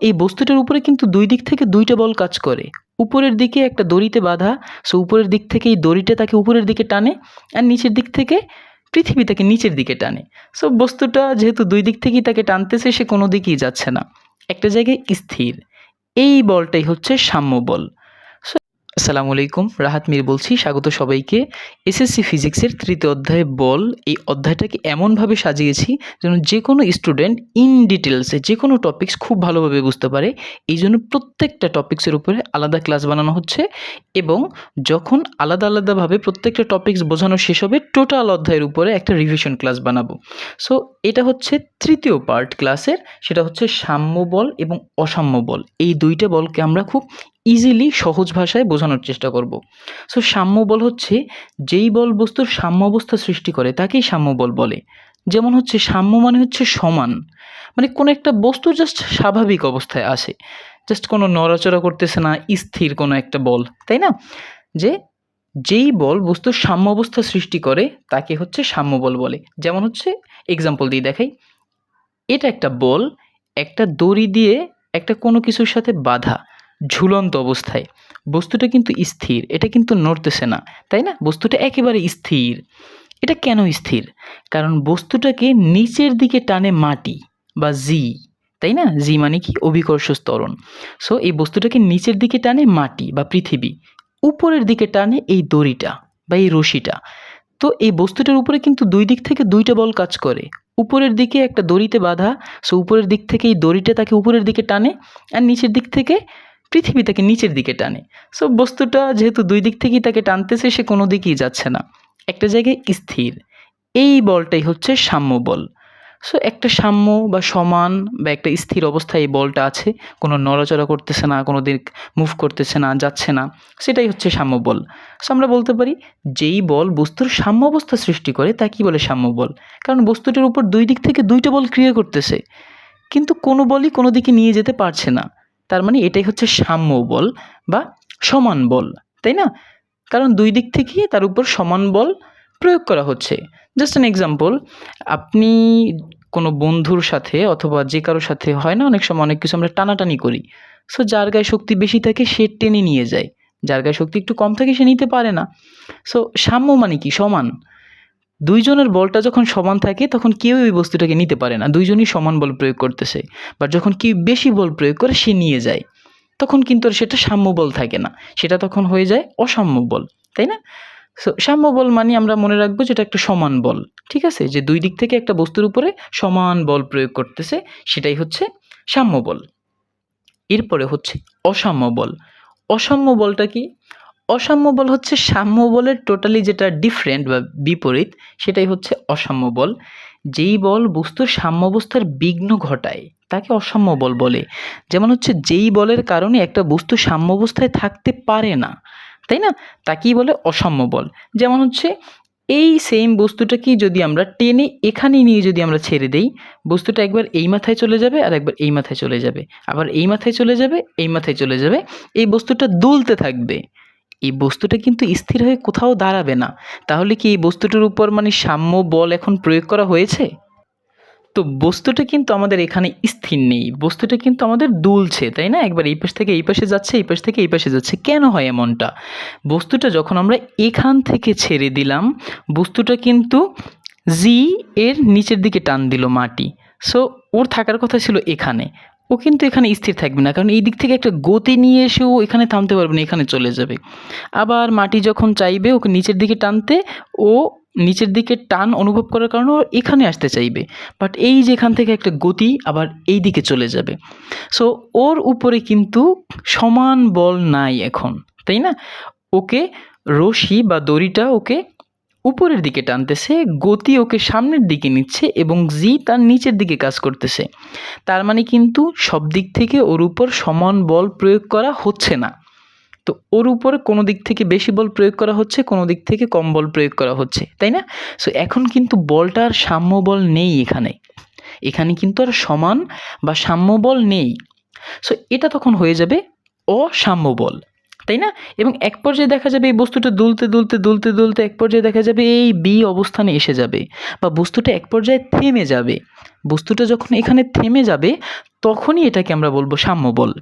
এই বস্তুটার উপরে কিন্তু দুই দিক থেকে দুইটা বল কাজ করে। উপরের দিকে একটা দড়িতে বাঁধা সো উপরের দিক থেকে এই দড়িটা তাকে উপরের দিকে টানে আর নিচের দিক থেকে পৃথিবী তাকে নিচের দিকে টানে। সো বস্তুটা যেহেতু দুই দিক থেকেই তাকে টানতেছে, সে কোনো দিকেই যাচ্ছে না। একটা জায়গায় স্থির। এই বলটাই হচ্ছে সাম্য বল। আসসালামু আলাইকুম, রাহাত মির বলছি, স্বাগত সবাইকে। এসএসসি ফিজিক্সের তৃতীয় অধ্যায়ে বল, এই অধ্যায়টাকে এমনভাবে সাজিয়েছি যেন যে কোনো স্টুডেন্ট ইন ডিটেলসে যে কোনো টপিক্স খুব ভালোভাবে বুঝতে পারে। এই জন্য প্রত্যেকটা টপিক্সের উপরে আলাদা ক্লাস বানানো হচ্ছে এবং যখন আলাদা আলাদাভাবে প্রত্যেকটা টপিক্স বোঝানো শেষ হবে, টোটাল অধ্যায়ের উপরে একটা রিভিশন ক্লাস বানাবো। সো এটা হচ্ছে তৃতীয় পার্ট ক্লাসের সেটা হচ্ছে সাম্য বল এবং অসাম্য বল। এই দুইটা বলকে আমরা খুব ইজিলি সহজ ভাষায় বোঝানোর চেষ্টা করব। সো সাম্য বল হচ্ছে যেই বল বস্তুর সাম্য অবস্থা সৃষ্টি করে, তাকেই সাম্য বল। বলে যেমন হচ্ছে সাম্য মানে হচ্ছে সমান। মানে কোনো একটা বস্তু জাস্ট স্বাভাবিক অবস্থায় আসে। জাস্ট কোনো নড়াচড়া করতেছে না, স্থির কোনো একটা বল, তাই না? যে যেই বল বস্তুর সাম্য অবস্থা সৃষ্টি করে, তাকে হচ্ছে সাম্য বল। বলে যেমন হচ্ছে এক্সাম্পল দিয়ে দেখাই। এটা একটা বল, একটা দড়ি দিয়ে একটা কোনো কিছুর সাথে বাঁধা। ঝুলন্ত অবস্থায়। বস্তুটা কিন্তু স্থির, এটা কিন্তু নড়তেছে না, তাই না? বস্তুটা একেবারে স্থির। এটা কেন স্থির? কারণ বস্তুটাকে নিচের দিকে টানে মাটি বা জি, তাই না? জি মানে কি? অভিকর্ষ স্তরণ সো এই বস্তুটাকে নিচের দিকে টানে মাটি বা পৃথিবী, উপরের দিকে টানে এই দড়িটা বা এই রশিটা। তো এই বস্তুটার উপরে কিন্তু দুই দিক থেকে দুইটা বল কাজ করে। উপরের দিকে একটা দড়িতে বাঁধা সো উপরের দিক থেকে এই দড়িটা তাকে উপরের দিকে টানে, আর নিচের দিক থেকে পৃথিবী তাকে নিচের দিকে টানে। সো বস্তুটা যেহেতু দুই দিক থেকেই তাকে টানতেছে, সে কোনো দিকেই যাচ্ছে না। একটা জায়গায় স্থির। এই বলটাই হচ্ছে সাম্য বল। সো একটা সাম্য বা সমান বা একটা স্থির অবস্থায় এই বলটা আছে। কোনো নড়াচড়া করতেছে না, কোনো দিক মুভ করতেছে না, যাচ্ছে না। সেটাই হচ্ছে সাম্য বল। সো আমরা বলতে পারি, যেই বল বস্তুর সাম্য অবস্থা সৃষ্টি করে, তা কী বলে সাম্য বল? কারণ বস্তুটির উপর দুই দিক থেকে দুইটা বল ক্রিয়া করতেছে। কিন্তু কোনো বলই কোনো দিকে নিয়ে যেতে পারছে না। তার মানে এটাই হচ্ছে সাম্য বল বা সমান বল, তাই না? কারণ দুই দিক থেকেই তার উপর সমান বল প্রয়োগ করা হচ্ছে। জাস্ট অ্যান এক্সাম্পল আপনি কোনো বন্ধুর সাথে অথবা যে কারোর সাথে হয় না, অনেক সময় অনেক কিছু আমরা টানাটানি করি। সো যার গায়ে শক্তি বেশি থাকে, সে টেনে নিয়ে যায়। যার গায়ে শক্তি একটু কম থাকে, সে নিতে পারে না। সো সাম্য মানে কি? সমান। দুইজনের বলটা যখন সমান থাকে, তখন কেউ ওই বস্তুটাকে নিতে পারে না। দুইজনই সমান বল প্রয়োগ করতেছে। বাট যখন কেউ বেশি বল প্রয়োগ করে, সে নিয়ে যায়। তখন কিন্তু সেটা সাম্য বল থাকে না। সেটা তখন হয়ে যায় অসাম্য বল, তাই না? সো সাম্য বল মানে আমরা মনে রাখব যেটা একটা সমান বল, ঠিক আছে? যে দুই দিক থেকে একটা বস্তুর উপরে সমান বল প্রয়োগ করতেছে, সেটাই হচ্ছে সাম্য বল। এরপরে হচ্ছে অসাম্য বল। অসাম্য বলটা কি? অসাম্য বল হচ্ছে সাম্য বলের টোটালি যেটা ডিফারেন্ট বা বিপরীত, সেটাই হচ্ছে অসাম্য বল যেই বল বস্তুর সাম্যাবস্থার বিঘ্ন ঘটায়, তাকে অসাম্য বল। বলে যেমন হচ্ছে যেই বলের কারণে একটা বস্তু সাম্যাবস্থায় থাকতে পারে না, তাই না? তাকেই বলে অসাম্য বল যেমন হচ্ছে এই সেম বস্তুটাকেই যদি আমরা টেনে এখানে নিয়ে যদি আমরা ছেড়ে দেই, বস্তুটা একবার এই মাথায় চলে যাবে আর একবার এই মাথায় চলে যাবে। আবার এই মাথায় চলে যাবে, এই মাথায় চলে যাবে, এই বস্তুটা দুলতে থাকবে। এই বস্তুটা কিন্তু স্থির হয়ে কোথাও দাঁড়াবে না। তাহলে কি এই বস্তুটার উপর মানে সাম্য বল এখন প্রয়োগ করা হয়েছে? তো বস্তুটা কিন্তু আমাদের এখানে স্থির নেই। বস্তুটা কিন্তু আমাদের দুলছে, তাই না? একবার এই পাশ থেকে এই পাশে যাচ্ছে, এই পাশ থেকে এই পাশে যাচ্ছে। কেন হয় এমনটা? বস্তুটা যখন আমরা এখান থেকে ছেড়ে দিলাম, বস্তুটা কিন্তু জি এর নিচের দিকে টান দিল মাটি। সো ওর থাকার কথা ছিল এখানে। ও কিন্তু এখানে স্থির থাকবে না, কারণ এই দিক থেকে একটা গতি নিয়ে এসে ও এখানে থামতে পারবে না, এখানে চলে যাবে। আবার মাটি যখন চাইবে ওকে নিচের দিকে টানতে, ও নিচের দিকে টান অনুভব করার কারণে ও এখানে আসতে চাইবে। বাট এই যে এখান থেকে একটা গতি আবার এই দিকে চলে যাবে। সো ওর উপরে কিন্তু সমান বল নাই এখন, তাই না? ওকে রশি বা দড়িটা ওকে উপরের দিকে টানতেছে, গতি ওকে সামনের দিকে নিচ্ছে এবং জি তার নিচের দিকে কাজ করতেছে। তার মানে কিন্তু সব দিক থেকে ওর উপর সমান বল প্রয়োগ করা হচ্ছে না। তো ওর উপর কোনো দিক থেকে বেশি বল প্রয়োগ করা হচ্ছে, কোনো দিক থেকে কম বল প্রয়োগ করা হচ্ছে, তাই না? সো এখন কিন্তু বলটার সাম্য বল নেই এখানে। এখানে কিন্তু আর সমান বা সাম্য বল নেই। সো এটা তখন হয়ে যাবে অসাম্য বল। তাই না? এবং এক পর্যায়ে দেখা যাবে এই বস্তুটা দুলতে দুলতে দুলতে দুলতে এক পর্যায়ে দেখা যাবে এই বি অবস্থানে এসে যাবে বা বস্তুটা এক পর্যায়ে থেমে যাবে। বস্তুটা যখন এখানে থেমে যাবে, তখনই এটাকে আমরা বলব সাম্য বল।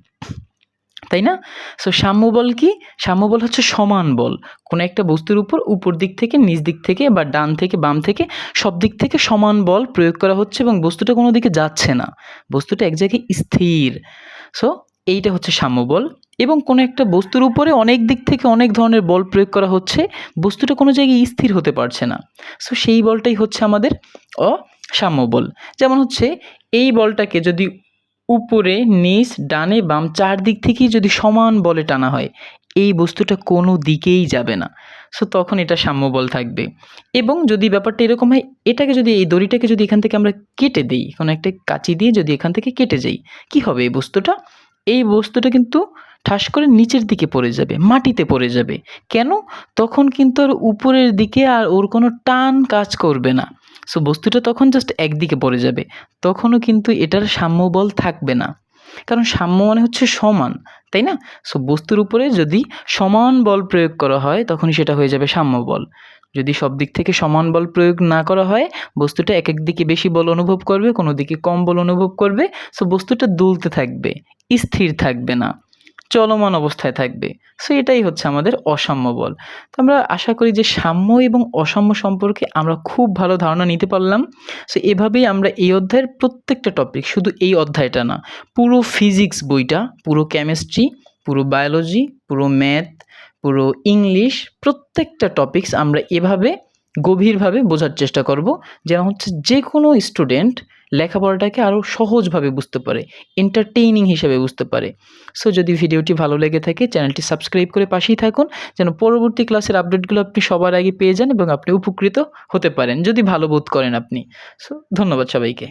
তাই না? সো সাম্য বল কি? সাম্য বল হচ্ছে সমান বল। কোনো একটা বস্তুর উপর উপর দিক থেকে, নিচ দিক থেকে বা ডান থেকে, বাম থেকে সব দিক থেকে সমান বল প্রয়োগ করা হচ্ছে এবং বস্তুটা কোনো দিকে যাচ্ছে না। বস্তুটা এক জায়গায় স্থির। সো এইটা হচ্ছে সাম্য বল। এবং কোনো একটা বস্তুর উপরে অনেক দিক থেকে অনেক ধরনের বল প্রয়োগ করা হচ্ছে, বস্তুটা কোনো জায়গায় স্থির হতে পারছে না। সো সেই বলটাই হচ্ছে আমাদের অসাম্য বল। যেমন হচ্ছে, এই বলটাকে যদি উপরে, নিচ, ডানে, বাম চারদিক থেকেই যদি সমান বলে টানা হয়, এই বস্তুটা কোনো দিকেই যাবে না। সো তখন এটা সাম্য বল থাকবে। এবং যদি ব্যাপারটা এরকম হয়, এটাকে যদি, এই দড়িটাকে যদি এখান থেকে আমরা কেটে দিই, কোনো একটা কাঁচি দিয়ে যদি এখান থেকে কেটে যাই, কি হবে এই বস্তুটা? এই বস্তুটা কিন্তু ঠাস করে নিচের দিকে পড়ে যাবে, মাটিতে পড়ে যাবে। কেন? তখন কিন্তু আর উপরের দিকে আর ওর কোনো টান কাজ করবে না। সো বস্তুটা তখন জাস্ট একদিকে পড়ে যাবে। তখনও কিন্তু এটার সাম্য বল থাকবে না। কারণ সাম্য মানে হচ্ছে সমান, তাই না? সো বস্তুর উপরে যদি সমান বল প্রয়োগ করা হয়, তখনই সেটা হয়ে যাবে সাম্য বল যদি সব দিক থেকে সমান বল প্রয়োগ না করা হয়, বস্তুটা এক এক দিকে বেশি বল অনুভব করবে, কোনো দিকে কম বল অনুভব করবে। সো বস্তুটা দুলতে থাকবে, স্থির থাকবে না। চলমান অবস্থায় থাকবে। সো এটাই হচ্ছে আমাদের অসাম্য বল। তো আমরা আশা করি যে সাম্য এবং অসাম্য সম্পর্কে আমরা খুব ভালো ধারণা নিতে পারলাম। সো এভাবেই আমরা এই অধ্যায়ের প্রত্যেকটা টপিক শুধু এই অধ্যায়টা না, পুরো ফিজিক্স বইটা, পুরো কেমিস্ট্রি পুরো বায়োলজি পুরো ম্যাথ পুরো ইংলিশ প্রত্যেকটা টপিকস আমরা এভাবে গভীরভাবে বোঝার চেষ্টা করব। যেন হচ্ছে যে কোনো স্টুডেন্ট লেখাপড়াটাকে আরও সহজভাবে বুঝতে পারে এন্টারটেইনিং হিসেবে বুঝতে পারে। সো যদি ভিডিওটি ভালো লেগে থাকে, চ্যানেলটি সাবস্ক্রাইব করে পাশেই থাকুন, যেন পরবর্তী ক্লাসের আপডেটগুলো আপনি সবার আগে পেয়ে যান এবং আপনি উপকৃত হতে পারেন, যদি ভালো বোধ করেন আপনি। সো ধন্যবাদ সবাইকে।